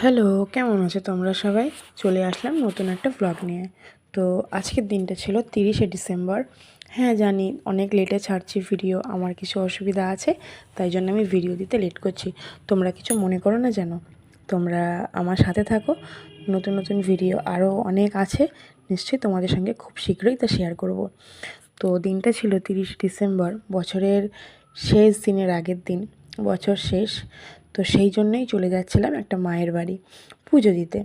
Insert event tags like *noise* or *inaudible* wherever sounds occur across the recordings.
Hello, কেমন আছো তোমরা সবাই? চলে আসলাম নতুন একটা ব্লগ নিয়ে। তো আজকের দিনটা ছিল তিরিশে ডিসেম্বর। হ্যাঁ জানি অনেক লেটে ছাড়ছি ভিডিও আমার কিছু অসুবিধা আছে, তাই জন্য আমি ভিডিও দিতে লেট করছি। তোমরা কিছু মনে করো না যেন, তোমরা আমার সাথে থাকো। নতুন নতুন ভিডিও আরও অনেক আছে, নিশ্চয়ই তোমাদের সঙ্গে খুব শীঘ্রই তা শেয়ার করব। তো দিনটা ছিল তিরিশ ডিসেম্বর, বছরের শেষ দিনের আগের দিন, বছর শেষ। তো সেই জন্যই চলে যাচ্ছিলাম একটা মায়ের বাড়ি পুজো দিতে।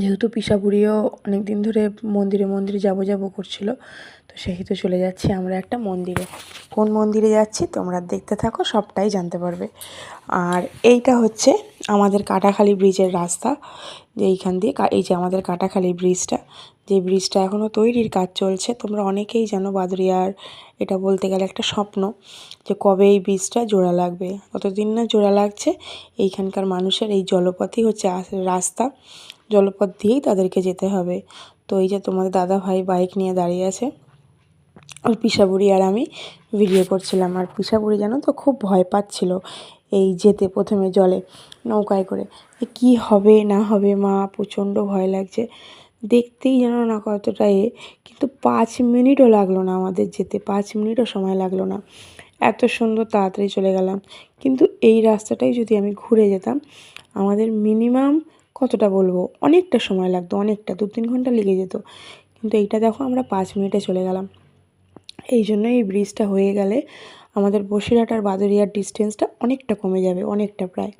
যেহেতু পিসাপুরিও অনেক দিন ধরে মন্দিরে মন্দিরে যাব যাব করছিল, তো সেহেতু চলে যাচ্ছি আমরা একটা মন্দিরে। কোন মন্দিরে যাচ্ছি তোমরা দেখতে থাকো, সবটাই জানতে পারবে। আর এইটা হচ্ছে আমাদের কাটাখালি ব্রিজের রাস্তা, যে এইখান দিয়ে এই যে আমাদের কাটাখালি ব্রিজটা যে ব্রিজটা এখনও তৈরির কাজ চলছে, তোমরা অনেকেই জানো বাদরিয়ার, এটা বলতে গেলে একটা স্বপ্ন যে কবে এই ব্রিজটা জোড়া লাগবে। ততদিন না জোড়া লাগছে, এইখানকার মানুষের এই জলপথই হচ্ছে রাস্তা। জলপথ দিয়েই তাদেরকে যেতে হবে। তো এই যে তোমাদের দাদা ভাই বাইক নিয়ে দাঁড়িয়ে আছে আর পিসাবুড়ি আর আমি ভিডিও করছিলাম। আর পিসাবুড়ি জানো তো খুব ভয় পাচ্ছিল এই যেতে প্রথমে জলে নৌকায় করে। কী হবে, না হবে, মা, প্রচণ্ড ভয় লাগছে। দেখতেই যেন না কতটা এ কিন্তু পাঁচ মিনিটও লাগল না আমাদের যেতে, পাঁচ মিনিটও সময় লাগল না। এত সুন্দর তাড়াতাড়ি চলে গেলাম। কিন্তু এই রাস্তাটাই যদি আমি ঘুরে যেতাম, আমাদের মিনিমাম কতটা বলব? অনেকটা সময় লাগতো, অনেকটা দু তিন ঘণ্টা লেগে যেত। কিন্তু এইটা দেখো, আমরা পাঁচ মিনিটে চলে গেলাম। এই জন্য এই ব্রিজটা হয়ে গেলে আমাদের বসিরহাট আর বাদুরিয়ার ডিস্টেন্সটা অনেকটা কমে যাবে, অনেকটা প্রায়।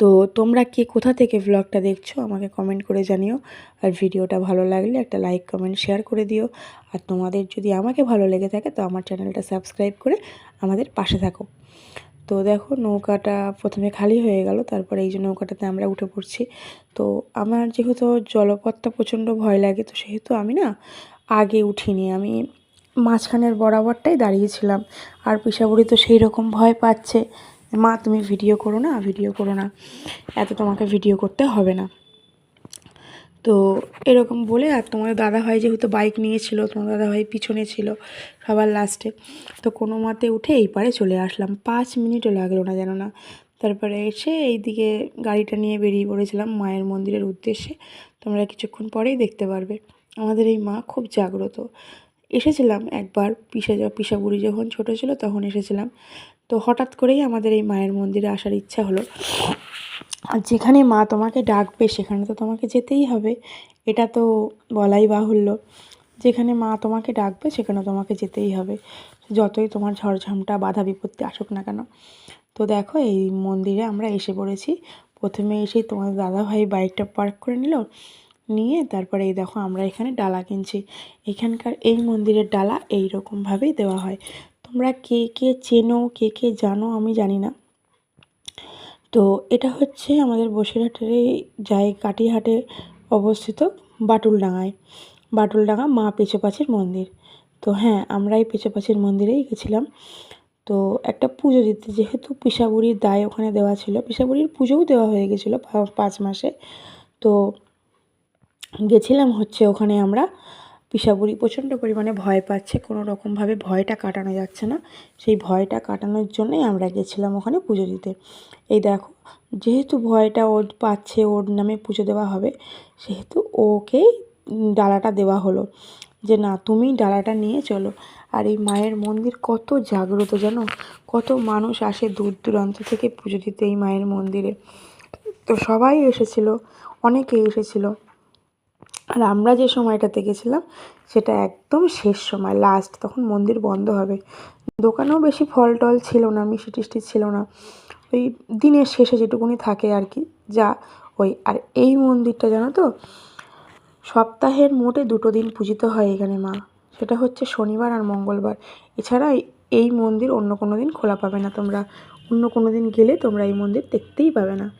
তো তোমরা কে কোথা থেকে ভ্লগটা দেখছ, আমাকে কমেন্ট করে জানিও। আর ভিডিওটা ভালো লাগলে একটা লাইক কমেন্ট শেয়ার করে দিও। আর তোমাদের যদি আমাকে ভালো লেগে থাকে, তো আমার চ্যানেলটা সাবস্ক্রাইব করে আমাদের পাশে থাকো। তো দেখো, নৌকাটা প্রথমে খালি হয়ে গেল, তারপরে এই যে নৌকাটাতে আমরা উঠে পড়ছি। তো আমার যেহেতু জলপথটা প্রচণ্ড ভয় লাগে, তো সেহেতু আমি না আগে উঠিনি। আমি মাঝখানের বরাবরটাই দাঁড়িয়েছিলাম আর পিসাবুড়ি তো সেই রকম ভয় পাচ্ছে। মা, তুমি ভিডিও করো না? ভিডিও করো না। এত তোমাকে ভিডিও করতে হবে না। তো এরকম বলে আর তোমাদের দাদাভাই যেহেতু বাইক নিয়েছিল তোমার দাদাভাই পিছনে ছিল সবার লাস্টে তো কোনো মতে উঠে এই পারে চলে আসলাম। পাঁচ মিনিটও লাগল না যেন না। তারপরে এসে এইদিকে গাড়িটা নিয়ে বেরিয়ে পড়েছিলাম মায়ের মন্দিরের উদ্দেশ্যে। তোমরা কিছুক্ষণ পরেই দেখতে পারবে। আমাদের এই মা খুব জাগ্রত। এসেছিলাম একবার পিসা পিসা বুড়ি যখন ছোটো ছিল তখন এসেছিলাম। তো হঠাৎ করেই আমাদের এই মায়ের মন্দিরে আসার ইচ্ছা হলো। আর যেখানে মা তোমাকে ডাকবে, সেখানে তো তোমাকে যেতেই হবে। এটা তো বলাই বাহুল্য। যেখানে মা তোমাকে ডাকবে, সেখানে তোমাকে যেতেই হবে। যতই তোমার ঝড়ঝামটা, বাধা বিপত্তি আসুক না কেন। তো দেখো, এই মন্দিরে আমরা এসে পড়েছি। প্রথমে এসেই তোমার দাদাভাই বাইকটা পার্ক করে নিল। নিয়ে তারপরে এই দেখো, আমরা এখানে ডালা কিনছি। এখানকার এই মন্দিরের ডালা এই রকমভাবেই দেওয়া হয়। তোমরা কে কে চেনো, কে কে জানো আমি জানি না। তো এটা হচ্ছে আমাদের বসিরহাটের জায় কাটিহাটে অবস্থিত বাটুলডাঙায় বাটুলডাঙা মা পেঁচোপাচির মন্দির। তো হ্যাঁ আমরা এই পেঁচোপাচির মন্দিরেই গেছিলাম। তো একটা পুজো দিতে যেহেতু পিসাবুড়ির দায় ওখানে দেওয়া ছিল, পিসাবুড়ির পুজোও দেওয়া হয়ে গেছিল পাঁচ মাসে। তো গেছিলাম হচ্ছে ওখানে আমরা। পিসাবুড়ি প্রচণ্ড পরিমাণে ভয় পাচ্ছে, কোনো রকমভাবে ভয়টা কাটানো যাচ্ছে না। সেই ভয়টা কাটানোর জন্যই আমরা গেছিলাম ওখানে পুজো দিতে। এই দেখো, যেহেতু ভয়টা ওর পাচ্ছে, ওর নামে পুজো দেওয়া হবে, সেহেতু ওকেই ডালাটা দেওয়া হলো। যে না তুমি ডালাটা নিয়ে চলো। আর এই মায়ের মন্দির কত জাগ্রত জানো? কত মানুষ আসে দূর দূরান্ত থেকে পুজো দিতে এই মায়ের মন্দিরে। তো সবাই এসেছিল অনেকেই এসেছিল। আর আমরা যে সময়টাতে গেছিলাম, সেটা একদম শেষ সময় লাস্ট তখন মন্দির বন্ধ হবে। দোকানেও বেশি ফল টল ছিল না, মিষ্টি টিষ্টি ছিল না। ওই দিনের শেষে যেটুকুনি থাকে আর কি, যা ওই। আর এই মন্দিরটা জানো তো, সপ্তাহের মোটে দুটো দিন পূজিত হয় এখানে মা। সেটা হচ্ছে শনিবার আর মঙ্গলবার। এছাড়া এই- এই মন্দির অন্য কোনো দিন খোলা পাবে না। তোমরা অন্য কোনো দিন গেলে তোমরা এই মন্দির দেখতেই পাবে না।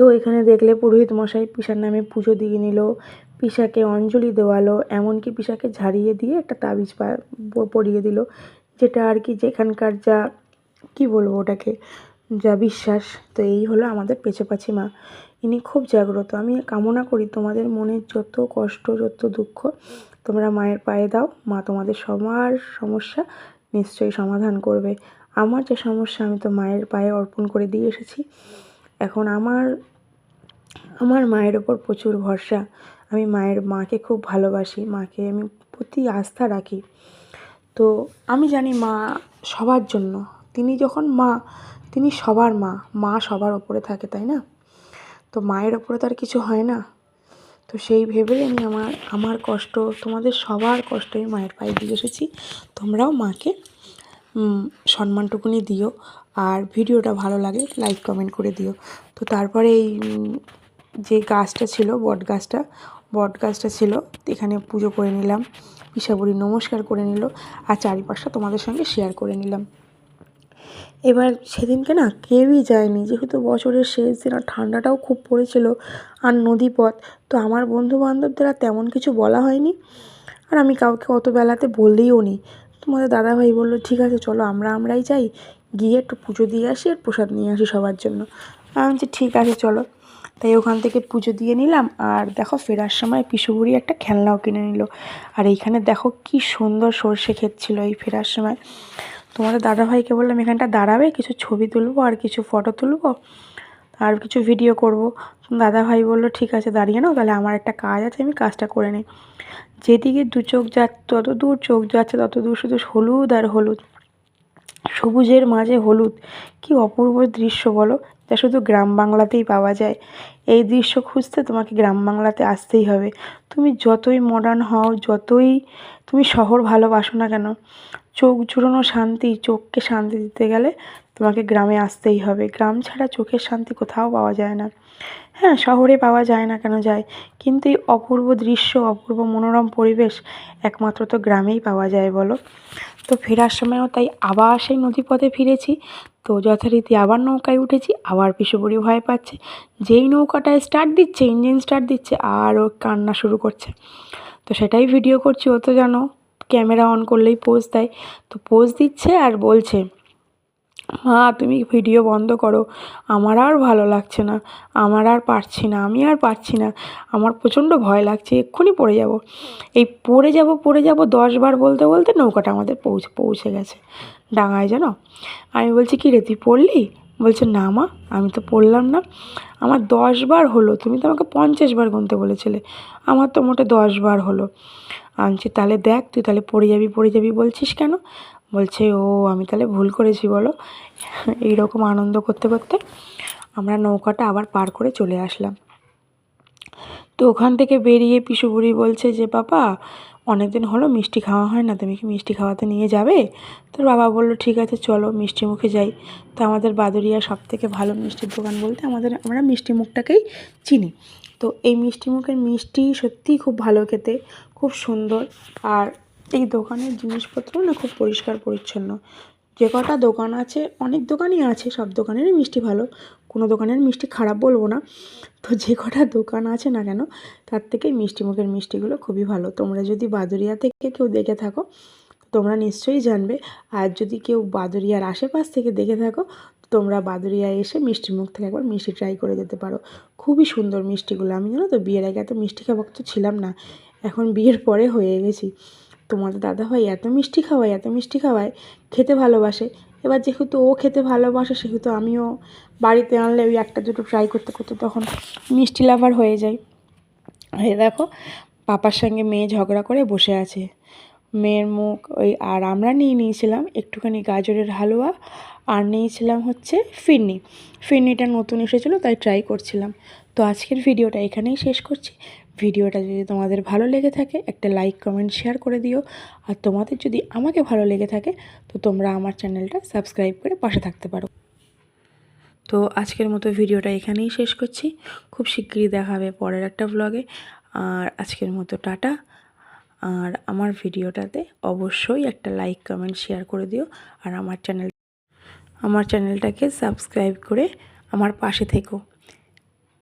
তো এখানে দেখলে পুরোহিত মশাই পিসার নামে পুজো দিয়ে নিল, পিসাকে অঞ্জলি দেওয়ালো, এমনকি পিসাকে ঝাড়িয়ে দিয়ে একটা তাবিজ পরিয়ে দিল, যেটা আর কি যেখানকার যা, কি বলব ওটাকে, যা বিশ্বাস। তো এই হলো আমাদের পেছাপাছি মা। ইনি খুব জাগ্রত। আমি কামনা করি তোমাদের মনের যত কষ্ট, যত দুঃখ, তোমরা মায়ের পায়ে দাও। মা তোমাদের সবার সমস্যা নিশ্চয়ই সমাধান করবে। আমার যে সমস্যা আমি তো মায়ের পায়ে অর্পণ করে দিয়ে এসেছি। এখন আমার আমার মায়ের ওপর প্রচুর ভরসা। আমি মায়ের, মাকে খুব ভালোবাসি, মাকে আমি প্রতি আস্থা রাখি। তো আমি জানি মা সবার জন্য। তিনি যখন মা, তিনি সবার মা মা সবার ওপরে থাকে, তাই না? তো মায়ের ওপরে তো আর কিছু হয় না। তো সেই ভেবেই আমি আমার আমার কষ্ট, তোমাদের সবার কষ্ট আমি মায়ের পায়ে দিয়ে এসেছি। তোমরাও মাকে সম্মানটুকুনি দিও। আর ভিডিওটা ভালো লাগে লাইক কমেন্ট করে দিও। তো তারপরে এই যে গাছটা ছিল, বট গাছটা বট গাছটা ছিল, এখানে পুজো করে নিলাম। পিসাবুড়ি নমস্কার করে নিল, আর চারিপাশটা তোমাদের সঙ্গে শেয়ার করে নিলাম। এবার সেদিনকে না কেউই যায়নি, যেহেতু বছরের শেষ দিন, আর ঠান্ডাটাও খুব পড়েছিল, আর নদীপথ, তো আমার বন্ধু বান্ধবদের আর তেমন কিছু বলা হয়নি। আর আমি কাউকে অত বেলাতে বললেইও নি। তোমাদের দাদাভাই বলল, ঠিক আছে, চলো আমরা আমরাই যাই। গিয়ে একটু পুজো দিয়ে আসি আর প্রসাদ নিয়ে আসি সবার জন্য। আমি বলছি, ঠিক আছে, চলো। তাই ওখান থেকে পুজো দিয়ে নিলাম আর দেখো ফেরার সময় পিসুবুড়ি একটা খেলনাও কিনে নিল। আর এইখানে দেখো কি সুন্দর সর্ষে ক্ষেত ছিল এই ফেরার সময়। তোমাদের দাদাভাইকে বললাম, এখানটা দাঁড়াবে, কিছু ছবি তুলবো আর কিছু ফটো তুলবো? আর কিছু ভিডিও করব। দাদা ভাই বলল, ঠিক আছে, দাঁড়িয়ে নাও, তাহলে আমার একটা কাজ আছে, আমি কাজটা করে নিই। যেদিকে দু চোখ যা তত দূর চোখ যাচ্ছে, তত দূর শুধু হলুদ আর হলুদ। সবুজের মাঝে হলুদ। কি অপূর্ব দৃশ্য বলো, যা শুধু গ্রাম বাংলাতেই পাওয়া যায়। এই দৃশ্য খুঁজতে তোমাকে গ্রাম বাংলাতে আসতেই হবে। তুমি যতই মডার্ন হও, যতই তুমি শহর ভালোবাসো না কেন, চোখ জুড়োনো শান্তি, চোখকে শান্তি দিতে গেলে তোমাকে গ্রামে আসতেই হবে। গ্রাম ছাড়া চোখের শান্তি কোথাও পাওয়া যায় না। হ্যাঁ শহরে পাওয়া যায় না কেন যায়? কিন্তু এই অপূর্ব দৃশ্য, অপূর্ব মনোরম পরিবেশ একমাত্র তো গ্রামেই পাওয়া যায়, বলো? তো ফেরার সময়ও তাই আবার সেই নদীপথে ফিরেছি। তো যথারীতি আবার নৌকায় উঠেছি, আবার পিসুবুড়ি ভয় পাচ্ছে। যেই নৌকাটায় স্টার্ট দিচ্ছে ইঞ্জিন স্টার্ট দিচ্ছে আর ও কান্না শুরু করছে। তো সেটাই ভিডিও করছি, ও তো জানো ক্যামেরা অন করলেই পোজ দেয়। তো পোজ দিচ্ছে আর বলছে মা তুমি ভিডিও বন্ধ করো। আমার আর ভালো লাগছে না। আমার আর পারছি না। আমি আর পারছি না। আমার প্রচণ্ড ভয় লাগছে। এক্ষুনি পড়ে যাব। এই পড়ে যাব পড়ে যাব দশবার বলতে বলতে নৌকাটা আমাদের পৌঁছে পৌঁছে গেছে। ডাঙায় জানো? আমি বলছি, কি রে, তুই পড়লি? বলছে, না মা, আমি তো পড়লাম না। আমার দশ বার হলো। তুমি তো আমাকে পঞ্চাশ বার গুনতে বলেছিলে। আমার তো মোটে দশ বার হলো। আমি তাহলে দেখ, তুই তাহলে পড়ে যাবি পড়ে যাবি বলছিস কেন? বলছে, ও, আমি তাহলে ভুল করেছি, বলো। *laughs* এই রকম আনন্দ করতে করতে আমরা নৌকাটা আবার পার করে চলে আসলাম। তো ওখান থেকে বেরিয়ে পিসু বুড়ি বলছে যে, বাবা অনেক দিন হলো মিষ্টি খাওয়া হয় না, তুমি কি মিষ্টি খাওয়াতে নিয়ে যাবে? তোর বাবা বলল, ঠিক আছে, চলো মিষ্টি মুখে যাই। তো আমাদের বাদুরিয়া সব থেকে ভালো মিষ্টির দোকান বলতে আমাদের, আমরা মিষ্টি মুখটাকেই চিনি। তো এই মিষ্টি মুখের মিষ্টি সত্যিই খুব ভালো খেতে, খুব সুন্দর। আর এই দোকানের জিনিসপত্র না খুব পরিষ্কার পরিচ্ছন্ন। যে কটা দোকান আছে, অনেক দোকানই আছে, সব দোকানেরই মিষ্টি ভালো। কোনো দোকানের মিষ্টি খারাপ বলব না। তো যে কটা দোকান আছে না কেন, তার থেকে মিষ্টি মুখের মিষ্টিগুলো খুবই ভালো। তোমরা যদি বাদুরিয়া থেকে কেউ দেখে থাকো, তোমরা নিশ্চয়ই জানবে। আর যদি কেউ বাদুরিয়ার আশেপাশ থেকে দেখে থাকো, তোমরা বাদুরিয়া এসে মিষ্টি মুখ থেকে একবার মিষ্টি ট্রাই করে যেতে পারো। খুবই সুন্দর মিষ্টিগুলো। আমি জানো তো, বিয়ের আগে এত মিষ্টি খাওয়া তো ছিলাম না। এখন বিয়ের পরে হয়ে গেছি। তোমাদের দাদাভাই এত মিষ্টি খাওয়ায়, এত মিষ্টি খাওয়ায়, খেতে ভালোবাসে। এবার যেহেতু ও খেতে ভালোবাসে, সেহেতু আমিও বাড়িতে আনলে ওই একটা দুটো ট্রাই করতে করতে তখন মিষ্টি লাভার হয়ে যাই। এই দেখো, পাপার সঙ্গে মেয়ে ঝগড়া করে বসে আছে। মেয়ের মুখ ওই আর আমরা নিয়ে নিয়েছিলাম একটুখানি গাজরের হালুয়া, আর নিয়েছিলাম হচ্ছে ফিরনি। ফিরনিটা নতুন এসেছিল, তাই ট্রাই করছিলাম। তো আজকের ভিডিওটা এখানেই শেষ করছি। ভিডিওটা যদি তোমাদের ভালো লেগে থাকে, একটা লাইক কমেন্ট শেয়ার করে দিও। আর তোমাদের যদি আমাকে ভালো লেগে থাকে, তো তোমরা আমার চ্যানেলটা সাবস্ক্রাইব করে পাশে থাকতে পারো। তো আজকের মতো ভিডিওটা এখানেই শেষ করছি। খুব শিগগিরই দেখা হবে পরের একটা ব্লগে আর আজকের মতো টাটা। আর আমার ভিডিওটাতে অবশ্যই একটা লাইক কমেন্ট শেয়ার করে দিও। আর আমার চ্যানেল আমার চ্যানেলটাকে সাবস্ক্রাইব করে আমার পাশে থেকো।